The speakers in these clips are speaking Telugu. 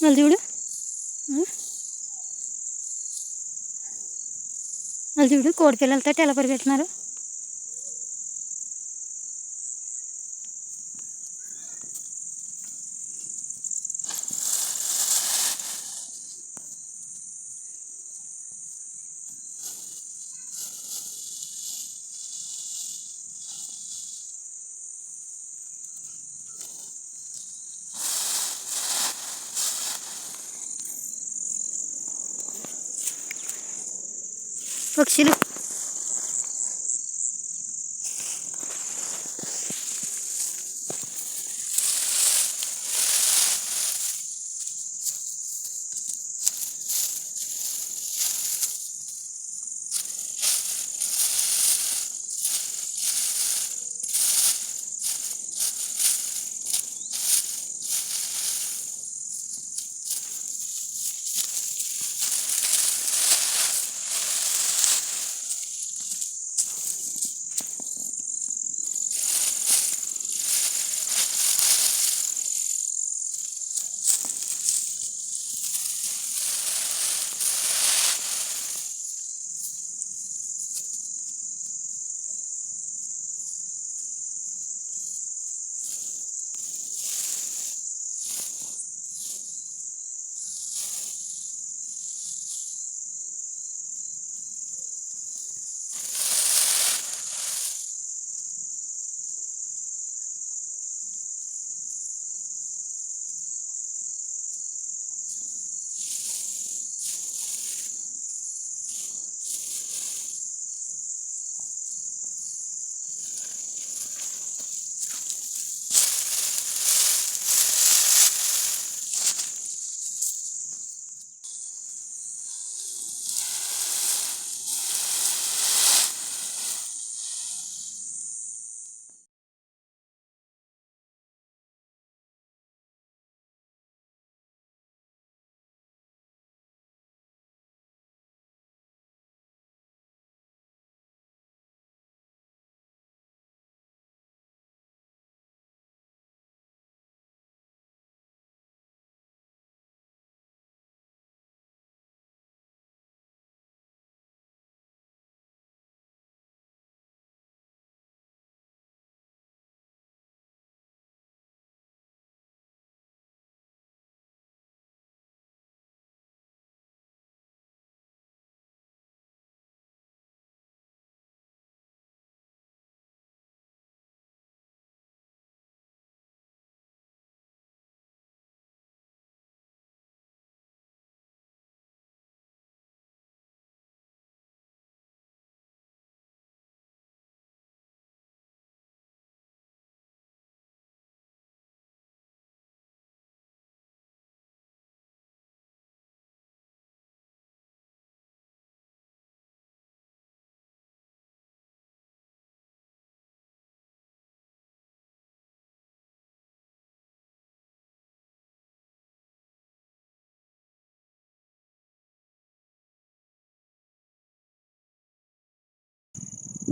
మళ్ళీ చూడు. మళ్ళీ చూడు కోడి పిల్లలతో ఎలా పరిగెడుతున్నారు Bak Şerif.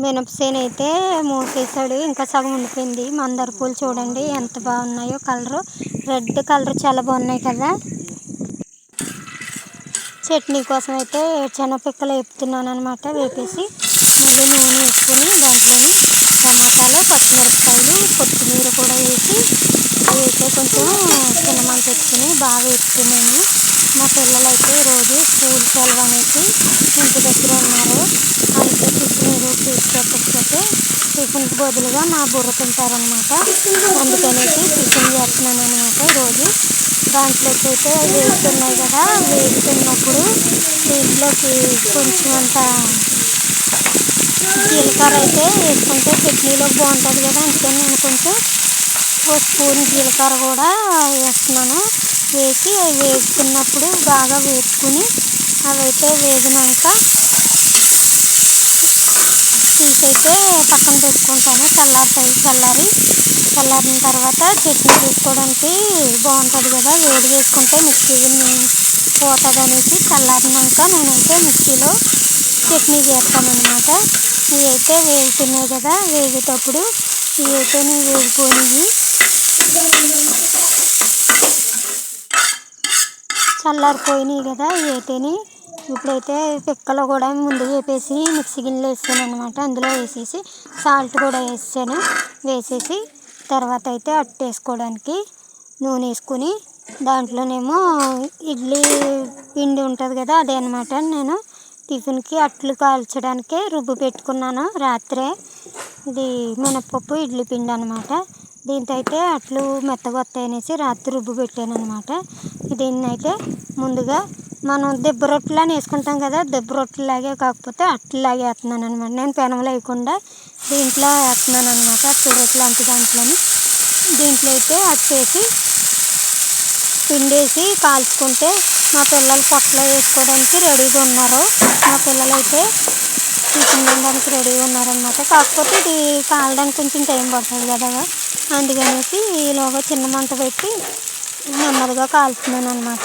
మినపసేను అయితే మూసేసాడు ఇంకా సగం ఉండిపోయింది. మందార పూలు చూడండి ఎంత బాగున్నాయో కలరు. రెడ్ కలర్ చాలా బాగున్నాయి కదా. చట్నీ కోసం అయితే శనగపిక్కలు వేపుతున్నాను అనమాట వేపేసి మళ్ళీ నూనె వేసుకొని దాంట్లోని టమాటాలు పచ్చిమిరపకాయలు కొత్తిమీర కూడా వేసి వేస్తే కొంచెం సినిమాలు పెట్టుకుని బాగా వేపుతున్నాను. మా పిల్లలు అయితే రోజు స్కూల్ సెలవు అనేసి ఇంటి దగ్గర ఉన్నారు. అయితే టిఫిన్ ఏదో చేసి టిఫిన్కి బదులుగా నా బుర్ర తింటారనమాట అందుకనేసి టిఫిన్ చేస్తున్నాను అనమాట రోజు. దాంట్లోకి అయితే వేస్తున్నాయి కదా వేస్తున్నప్పుడు దీంట్లోకి కొంచెం అంత జీలకర్ర అయితే వేసుకుంటే చట్నీలో బాగుంటుంది కదా అందుకని నేను కొంచెం ఒక స్పూన్ జీలకర్ర కూడా వేస్తున్నాను. వేసి అవి వేస్తున్నప్పుడు బాగా వేసుకుని అవి అయితే వేగినాక తీసైతే పక్కన పెట్టుకుంటాను. చల్లారుతాయి చల్లారి చల్లారిన తర్వాత చట్నీ చేసుకోవడానికి బాగుంటుంది కదా. వేడి చేసుకుంటే మిక్సీ పోతుంది అనేసి చల్లారినాక నేనైతే మిక్సీలో చట్నీ చేస్తానమాట ఇవైతే వేగుతున్నాయి కదా. వేగేటప్పుడు ఇవైతే నేను వేగిపోయినాయి చల్లారిపోయినాయి కదా వేటిని ఇప్పుడైతే పిక్కలు కూడా ముందు వేపేసి మిక్సీ గిన్నెలో వేసాను అనమాట అందులో వేసేసి సాల్ట్ కూడా వేసాను వేసేసి తర్వాత అయితే అట్టు వేసుకోవడానికి నూనె వేసుకుని దాంట్లోనేమో ఇడ్లీ పిండి ఉంటుంది కదా అదే అనమాట నేను. టిఫిన్కి అట్లు కాల్చడానికే రుబ్బు పెట్టుకున్నాను రాత్రే. ఇది మినప్పప్పు ఇడ్లీ పిండి అనమాట దీంతో అయితే అట్లు మెత్తగా వస్తాయి అనేసి రాత్రి రుబ్బు పెట్టాను అనమాట దీన్ని అయితే ముందుగా మనం దెబ్బ రొట్టెలని అని వేసుకుంటాం కదా దెబ్బ రొట్టెలాగే కాకపోతే అట్లాగే వేస్తున్నాను అనమాట నేను పెనంలో వేయకుండా దీంట్లో వేస్తున్నాను అనమాట అట్టు రొట్టెలు లాంటి దాంట్లోని. దీంట్లో అయితే అట్టేసి పిండేసి కాల్చుకుంటే మా పిల్లలు పొట్టలో వేసుకోవడానికి రెడీగా ఉన్నారు. మా పిల్లలైతే టిఫిన్ తినడానికి రెడీగా ఉన్నారనమాట కాకపోతే ఇది కాలడానికి కొంచెం టైం పడుతుంది కదా అందుకనేసి ఈలోగా చిన్న మంట పెట్టి నెమ్మదిగా కాలుతున్నాను అనమాట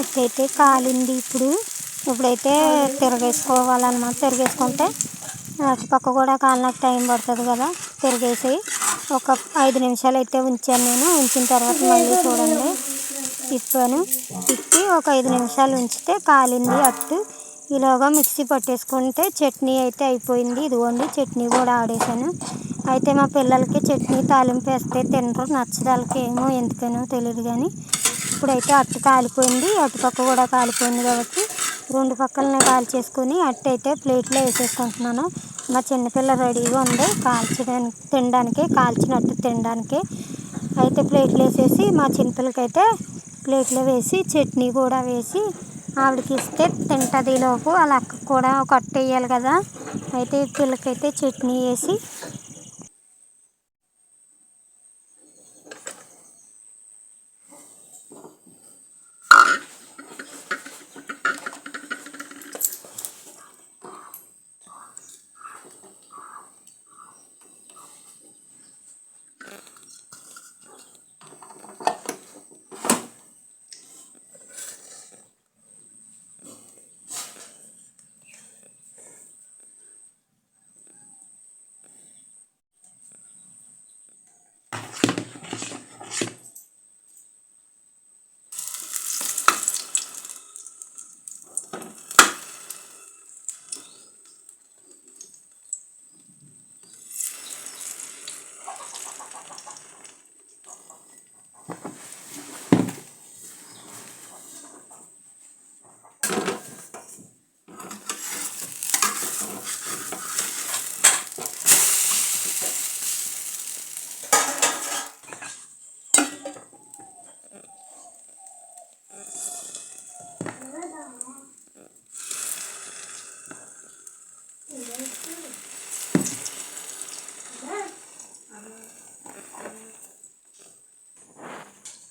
ఇప్పుడైతే కాలింది ఇప్పుడు ఇప్పుడైతే తిరగేసుకోవాలన్నమాట తిరగేసుకుంటే అటుపక్క కూడా కాలినట్టు టైం పడుతుంది కదా. తిరిగేసి ఒక ఐదు నిమిషాలు అయితే ఉంచాను నేను. ఉంచిన తర్వాత మళ్ళీ చూడండి. తిప్పాను తిప్పి ఒక ఐదు నిమిషాలు ఉంచితే కాలింది అట్టు. ఈలోగా మిక్సీ పట్టేసుకుంటే చట్నీ అయితే అయిపోయింది. ఇదిగోండి చట్నీ కూడా ఆడేసాను అయితే మా పిల్లలకి చట్నీ తాలింపు వేస్తే తినరు నచ్చదు ఏమో ఎందుకనో తెలియదు కానీ ఇప్పుడైతే అట్టు కాలిపోయింది. అటుపక్క కూడా కాలిపోయింది కాబట్టి రెండు పక్కలనే కాల్చేసుకొని అట్టు అయితే ప్లేట్లో వేసేసుకుంటున్నాను. మా చిన్నపిల్ల రెడీగా ఉంది కాల్చడానికి తినడానికి కాల్చినట్టు తినడానికి. అయితే ప్లేట్లు వేసేసి మా చిన్నపిల్లకైతే ప్లేట్లో వేసి చట్నీ కూడా వేసి ఆవిడకి ఇస్తే తింటుంది లోపు. వాళ్ళ అక్కకు కూడా ఒక అట్టు వేయాలి కదా. అయితే పిల్లకైతే చట్నీ వేసి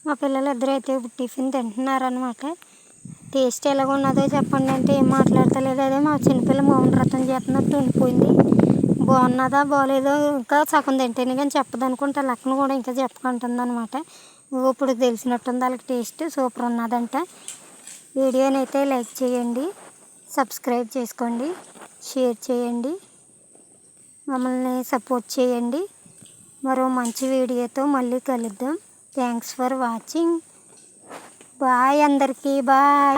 మా పిల్లలు ఇద్దరు అయితే ఇప్పుడు టిఫిన్ తింటున్నారనమాట టేస్ట్ ఎలాగ ఉన్నదో చెప్పండి అంటే ఏం మాట్లాడతలేదు. అదే మా చిన్నపిల్ల మౌన వ్రతం చేస్తున్నట్టు ఉండిపోయింది. బాగున్నదా బాగోలేదో ఇంకా సగం తింటేనే కానీ చెప్పదు అనుకుంటే లక్కను కూడా ఇంకా చెప్పుకుంటుంది అనమాట ఇప్పుడు తెలిసినట్టుంది వాళ్ళకి టేస్ట్ సూపర్ ఉన్నదంట. వీడియోని అయితే లైక్ చేయండి సబ్స్క్రైబ్ చేసుకోండి షేర్ చేయండి మమ్మల్ని సపోర్ట్ చేయండి. మరో మంచి వీడియోతో మళ్ళీ కలుద్దాం. Thanks for watching. బాయ్ అందరికీ బాయ్.